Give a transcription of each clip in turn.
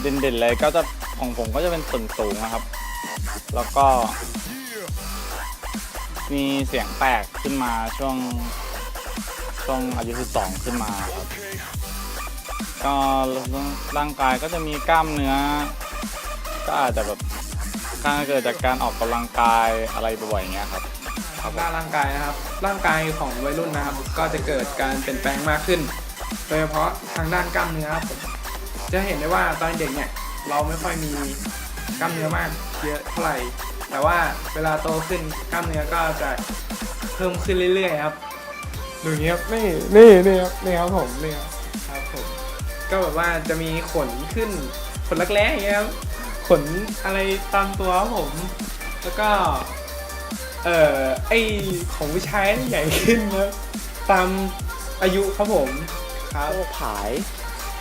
เด่นๆเลยก็จะของผมก็จะเป็นส่วนสูงนะครับ แล้วก็ มีเสียงแตกขึ้นมาช่วงช่วงอายุ12ขึ้นมาครับก็ร่างกายก็จะมีกล้ามเนื้อ ก็อาจจะแบบการเกิดจากการออกกำลังกายอะไรบ่อยๆอย่างเงี้ยครับครับด้านร่างกายนะครับ ร่างกายของวัยรุ่นนะครับ ก็จะเกิดการเปลี่ยนแปลงมากขึ้น โดยเฉพาะทางด้านกล้ามเนื้อครับ จะเห็นได้ว่าตอนเด็กเนี่ยเราไม่ค่อยมีกล้ามเนื้อมากเยอะเท่าไหร่ แต่ว่าเวลาโตขึ้นกล้ามเนื้อก็จะเพิ่มขึ้นเรื่อยๆครับดูอย่างนี้ครับนี่นี่นี่ครับนี่ครับผมนี่ครับครับผมก็แบบว่าจะมีขนขึ้นขนรักแร้อย่างเงี้ยครับขนอะไรตามตัวครับผม แล้วก็ เอ่อไอของผู้ชายใหญ่ขึ้นนะตามอายุครับผมครับพวกผาย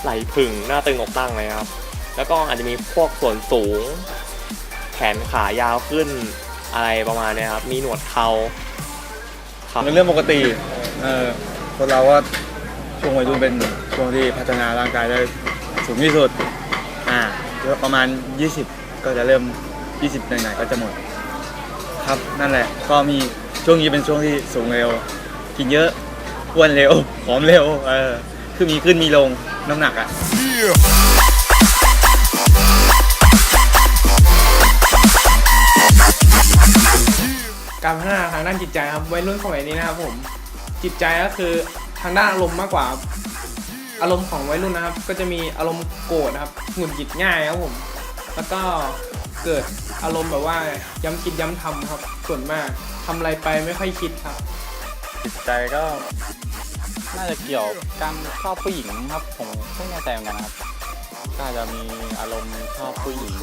ไหลผึ่งหน้าตึงอกตั้งเลยครับ แล้วก็อาจจะมีพวกส่วนสูง แขนขายาวขึ้นอะไรประมาณนี้ครับ มีหนวดเขาครับเป็นเรื่องปกติเออคนเราว่าช่วงวัยรุ่นเป็นช่วงที่พัฒนาร่างกายได้สูงที่สุดอ่าประมาณ 20 ก็จะเริ่ม 20หน่อยๆก็จะหมด ครับนั่นแหละ ก็มีช่วงนี้เป็นช่วงที่สูงเร็ว กินเยอะอ้วนเร็วผอมเร็วเออคือมีขึ้นมีลง น้ำหนักอะการพัฒนาทางด้านจิตใจครับวัยรุ่นสมัยนี้นะครับผมจิตใจก็คือทางด้านอารมณ์มากกว่าครับอารมณ์ของวัยรุ่นนะครับ ก็จะมีอารมณ์โกรธนะครับหงุดหงิดง่ายครับผมแล้วก็เกิดอารมณ์แบบว่าย้ำคิดย้ำทำครับส่วนมากทำอะไรไปไม่ค่อยคิดครับ จิตใจก็ น่าจะเกี่ยวกับการชอบผู้หญิงครับ ผมไม่แน่ใจเหมือนกันนะครับก็อาจจะมีอารมณ์ชอบผู้หญิง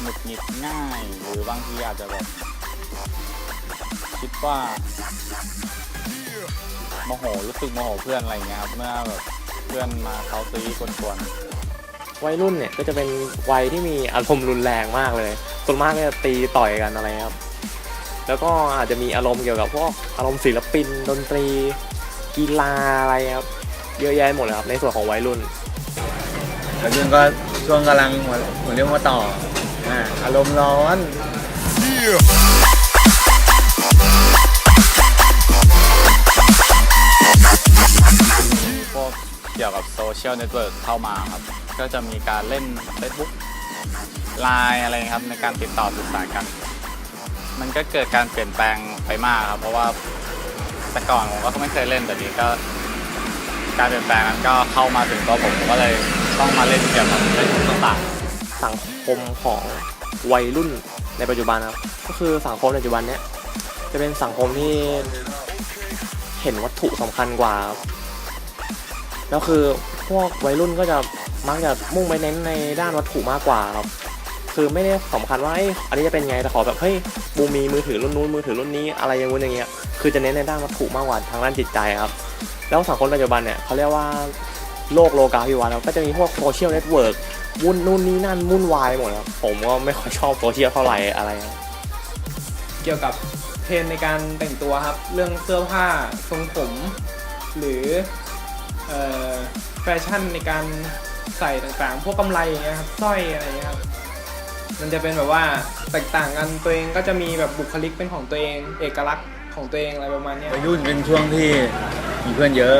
หงุดหงิดง่าย หรือบางทีอาจจะแบบคิดว่าโมโหรู้สึกโมโหเพื่อนอะไรเงี้ยครับเมื่อแบบเพื่อนมาเขาซีกวนๆวัยรุ่นเนี่ยก็จะเป็นวัยที่มีอารมณ์รุนแรงมากเลยส่วนมากก็จะตีต่อยกันอะไรครับ แล้วก็อาจจะมีอารมณ์เกี่ยวกับพวกอารมณ์ศิลปินดนตรี กีฬาอะไรครับ เยอะแยะหมดเลยครับ ในส่วนของวัยรุ่นวัยรุ่นก็ช่วงกำลังหัวหัวเรียวหัวต่ออ่าอารมณ์ร้อน พวกเกี่ยวกับโซเชียลเน็ตเวิร์กเข้ามาครับ ก็จะมีการเล่น Facebook ไลน์อะไรครับในการติดต่อสื่อสารกัน มันก็เกิดการเปลี่ยนแปลงไปมากครับ เพราะว่า แต่ก่อนผมก็ไม่เคยเล่นแต่นี้ก็ การเปลี่ยนแปลงนั้นก็เข้ามาถึงตัวผมผมก็เลยต้องมาเล่นเกี่ยวกับเฟซบุ๊กต่างสังคมของวัยรุ่นในปัจจุบันครับ ก็คือสังคมในปัจจุบันเนี้ยจะเป็นสังคมที่เห็นวัตถุสำคัญกว่าครับแล้วคือพวกวัยรุ่นก็จะมักจะมุ่งไปเน้นในด้านวัตถุมากกว่าครับ คือไม่ได้สำคัญว่าเอ้ยอันนี้จะเป็นไงแต่ขอแบบเฮ้ยบูมีมือถือรุ่นนู้นมือถือรุ่นนี้อะไรอย่างงู้นอย่างเงี้ยคือจะเน้นในด้านวัตถุมากกว่าทางด้านจิตใจครับ แล้วสังคมปัจจุบันเนี่ยเขาเรียกว่าโลกโลกาภิวัตน์ก็จะมีพวกโซเชียลเน็ตเวิร์กวุ่นนู่นนี่นั่นวุ่นวายหมดครับผมก็ไม่ค่อยชอบโซเชียลเท่าไหร่อะไรครับเกี่ยวกับเทรนในการแต่งตัวครับ เรื่องเสื้อผ้าทรงผม หรือเอ่อแฟชั่นในการใส่ต่างๆ พวกกำไรอย่างเงี้ยครับสร้อยอะไรอย่างเงี้ยครับ มันจะเป็นแบบว่าแตกต่างกันตัวเองก็จะมีแบบบุคลิกเป็นของตัวเอง เอกลักษณ์ของตัวเองอะไรประมาณเนี้ยวัยรุ่นเป็นช่วงที่มีเพื่อนเยอะ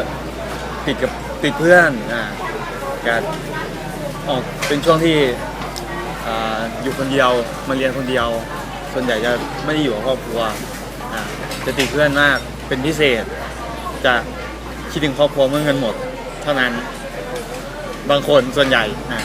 ติดกับติดเพื่อนอ่าการออกเป็นช่วงที่อ่าอยู่คนเดียวมาเรียนคนเดียว ส่วนใหญ่จะไม่ได้อยู่กับครอบครัวอ่าจะติดเพื่อนมากเป็นพิเศษ จะคิดถึงครอบครัวเมื่อเงินหมด เท่านั้นบางคนส่วนใหญ่อ่า